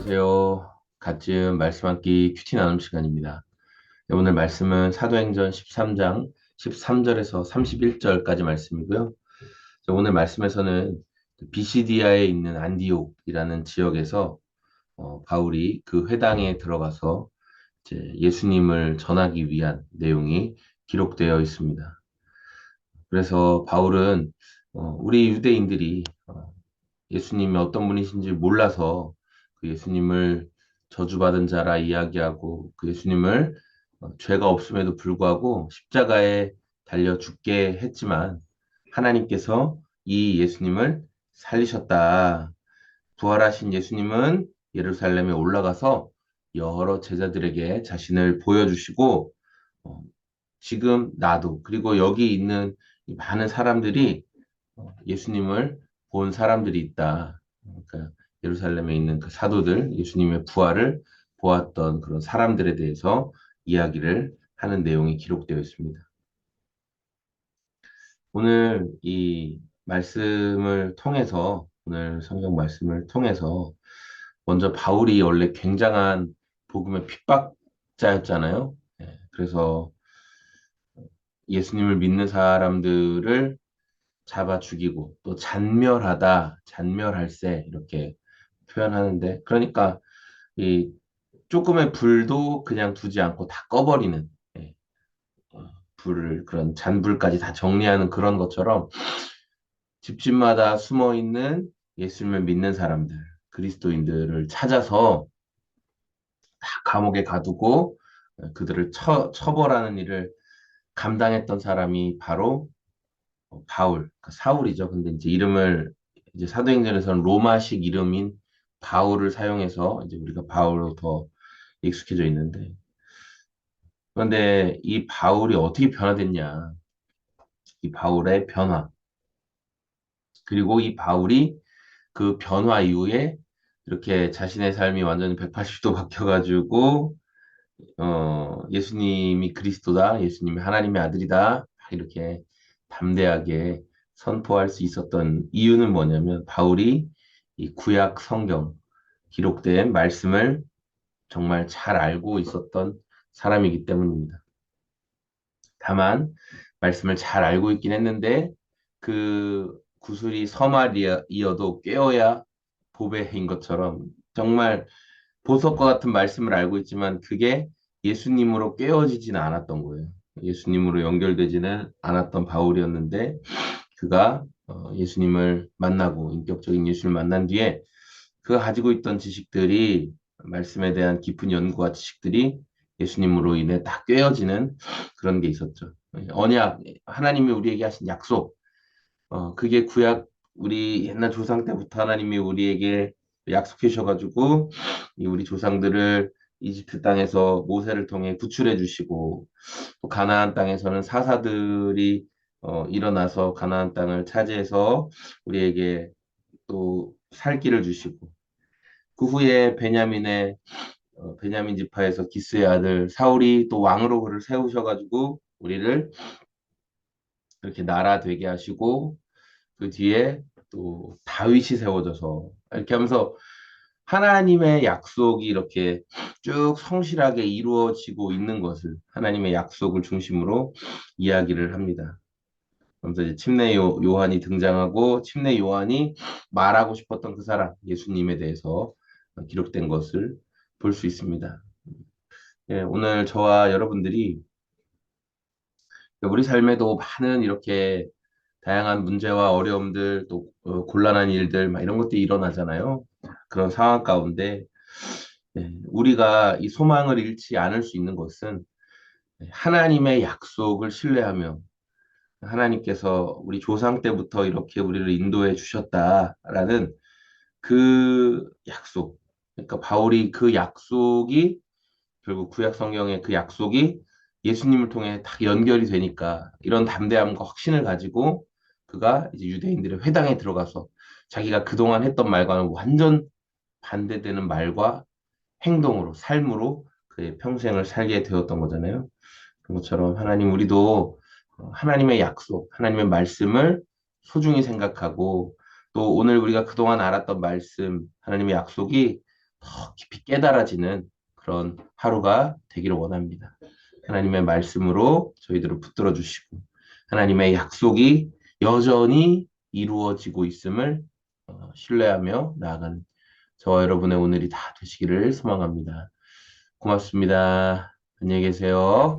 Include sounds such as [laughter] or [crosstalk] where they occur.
안녕하세요. 갓즘 말씀 함기 큐티 나눔 시간입니다. 네, 오늘 말씀은 사도행전 13장 13절에서 31절까지 말씀이고요. 오늘 말씀에서는 비시디아에 있는 안디옥이라는 지역에서 어, 바울이 그 회당에 들어가서 예수님을 전하기 위한 내용이 기록되어 있습니다. 그래서 바울은 어, 우리 유대인들이 어, 예수님이 어떤 분이신지 몰라서 그 예수님을 저주받은 자라 이야기하고 그 예수님을 어, 죄가 없음에도 불구하고 십자가에 달려 죽게 했지만 하나님께서 이 예수님을 살리셨다. 부활하신 예수님은 예루살렘에 올라가서 여러 제자들에게 자신을 보여주시고 어, 지금 나도 그리고 여기 있는 많은 사람들이 어, 예수님을 본 사람들이 있다. 그러니까 예루살렘에 있는 그 사도들, 예수님의 부활을 보았던 그런 사람들에 대해서 이야기를 하는 내용이 기록되어 있습니다. 오늘 이 말씀을 통해서, 오늘 성경 말씀을 통해서 먼저 바울이 원래 굉장한 복음의 핍박자였잖아요. 네, 그래서 예수님을 믿는 사람들을 잡아 죽이고 또 잔멸하다, 잔멸할세 이렇게 표현하는데 그러니까 이 조금의 불도 그냥 두지 않고 다 꺼버리는 예. 어, 불을 그런 잔불까지 다 정리하는 그런 것처럼 집집마다 숨어 있는 예수님을 믿는 사람들 그리스도인들을 찾아서 다 감옥에 가두고 어, 그들을 처, 처벌하는 일을 감당했던 사람이 바로 어, 바울, 그러니까 사울이죠. 근데 이제 이름을 이제 사도행전에서는 로마식 이름인 바울을 사용해서 이제 우리가 바울로 더 익숙해져 있는데 그런데 이 바울이 어떻게 변화됐냐? 이 바울의 변화 그리고 이 바울이 그 변화 이후에 이렇게 자신의 삶이 완전히 180도 [laughs] 바뀌어가지고 어, 예수님이 그리스도다, 예수님이 하나님의 아들이다, 이렇게 담대하게 선포할 수 있었던 이유는 뭐냐면 바울이 이 구약 성경 기록된 말씀을 정말 잘 알고 있었던 사람이기 때문입니다. 다만 말씀을 잘 알고 있긴 했는데 그 구슬이 서말이어도 꿰어야 보배인 것처럼 정말 보석과 같은 말씀을 알고 있지만 그게 예수님으로 깨어지지는 않았던 거예요. 예수님으로 연결되지는 않았던 바울이었는데 그가 어, 예수님을 만나고 인격적인 예수님을 만난 뒤에 그가 가지고 있던 지식들이 말씀에 대한 깊은 연구와 지식들이 예수님으로 인해 다 꿰어지는 그런 게 있었죠. 언약, 하나님이 우리에게 하신 약속, 어, 그게 구약 우리 옛날 조상 때부터 하나님이 우리에게 약속해 주셔가지고 우리 조상들을 이집트 땅에서 모세를 통해 구출해 주시고 또 가나안 땅에서는 사사들이 어, 일어나서 가나안 땅을 차지해서 우리에게 또 살기를 주시고 그 후에 베냐민의 어, 베냐민 지파에서 기스의 아들 사울이 또 왕으로 그를 세우셔가지고 우리를 이렇게 나라 되게 하시고 그 뒤에 또 다윗이 세워져서 이렇게 하면서 하나님의 약속이 이렇게 쭉 성실하게 이루어지고 있는 것을 하나님의 약속을 중심으로 이야기를 합니다. 그래서 이제 침례 요, 요한이 등장하고 침례 요한이 말하고 싶었던 그 사람 예수님에 대해서 기록된 것을 볼 수 있습니다. 예, 오늘 저와 여러분들이 우리 삶에도 많은 이렇게 다양한 문제와 어려움들 또 어, 곤란한 일들 막 이런 것들이 일어나잖아요. 그런 상황 가운데 예, 우리가 이 소망을 잃지 않을 수 있는 것은 하나님의 약속을 신뢰하며 하나님께서 우리 조상 때부터 이렇게 우리를 인도해 주셨다라는 그 약속. 그러니까 바울이 그 약속이 결국 구약 성경의 그 약속이 예수님을 통해 다 연결이 되니까 이런 담대함과 확신을 가지고 그가 이제 유대인들의 회당에 들어가서 자기가 그동안 했던 말과는 완전 반대되는 말과 행동으로 삶으로 그의 평생을 살게 되었던 거잖아요. 그런 것처럼 하나님 우리도 어, 하나님의 약속, 하나님의 말씀을 소중히 생각하고 또 오늘 우리가 그동안 알았던 말씀, 하나님의 약속이 더 깊이 깨달아지는 그런 하루가 되기를 원합니다. 하나님의 말씀으로 저희들을 붙들어 주시고 하나님의 약속이 여전히 이루어지고 있음을 어, 신뢰하며 나아가는 저와 여러분의 오늘이 다 되시기를 소망합니다. 고맙습니다. 안녕히 계세요.